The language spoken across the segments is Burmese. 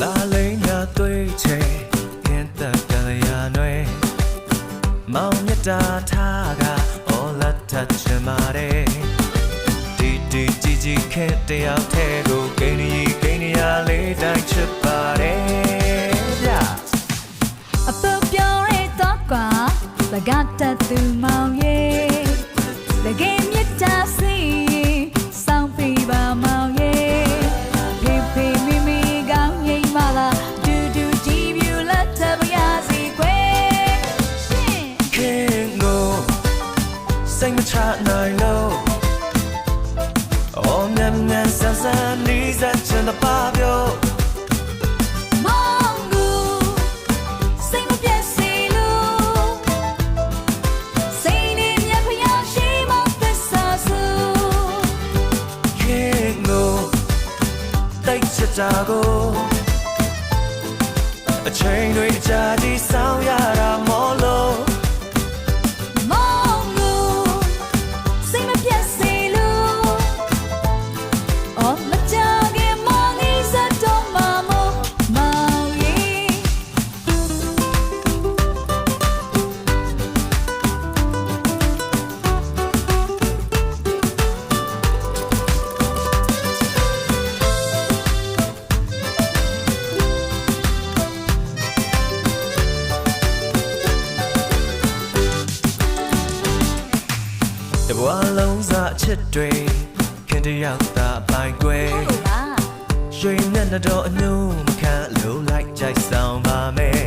လာလိန်ညာတွေ့ချေခင်းတက်ကလေးရနွေမောင်မြတာထားကအော်လတ်တချင်မာတဲ့ဒီဒီကြည်ကြည်ခဲတယောက်ထဲကိုဂိန်းကြီးဂိန်းရလေးတိုင်းချစ်ပါတယ်ဗျအပပြောရဲတော့ကွာလကတ်တသူမောင်ရ ချစ်တာကိုအချိန်တွေအကြာကြီးဆောင်ရတာမော တဘွားလုံးစားအချစ်တွေခင်တယောက်သာပိုင်ကွယ်ဟုတ်လားရွှေမျက်နှာတော်အညုံမခံလို့လိုက်ကြိုက်ဆောင်ပါမယ်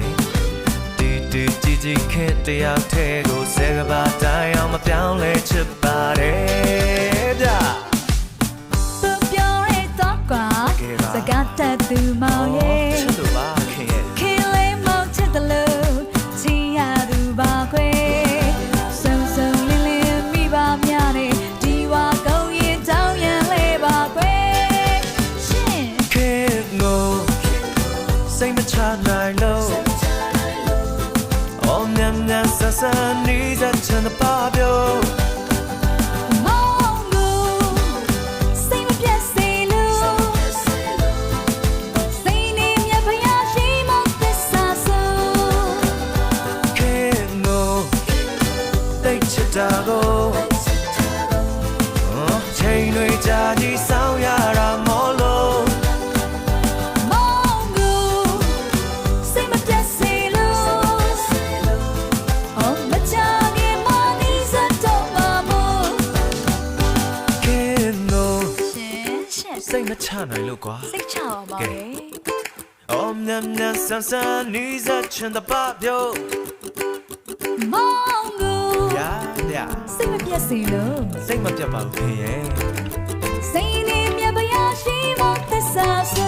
တီတီជីជីခင်တယောက်ထဲကိုဆယ်ကဘာတိုင်းအောင်မပြောင်းလဲချစ် တ်မချနိုင်လို့အော်မြန်မြန်ဆန်းဆန်းနေစချင်တဲ့ပါပြောမောင်ကိုစိတ်မပြတ်စေလို့စိတ်နဲ့မြတ်ဖျား စိတ်မချနိုင်လို့ကွာစိတ်ချအောင်ပါလေအော်မြန်မြန်ဆန်းဆန်းနေစချင်တဲ့ပါပြောမောင်ကိုရာရာစိတ်မပြတ်စေလို့စိတ်မပြတ်ပါဘူးခင်ရဲ့စိတ်နဲ့မြတ်ဖျားရှိမောင်သစ္စာဆူ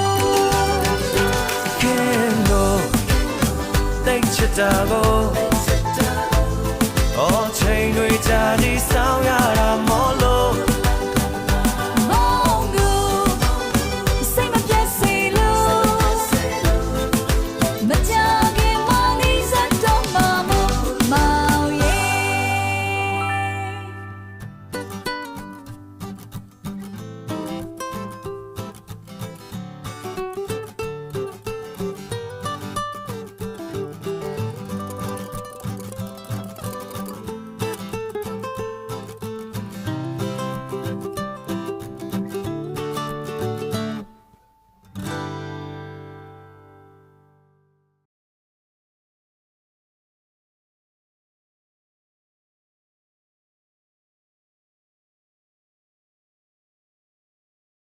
ခင်ကိုတိတ်ချစ်တာကို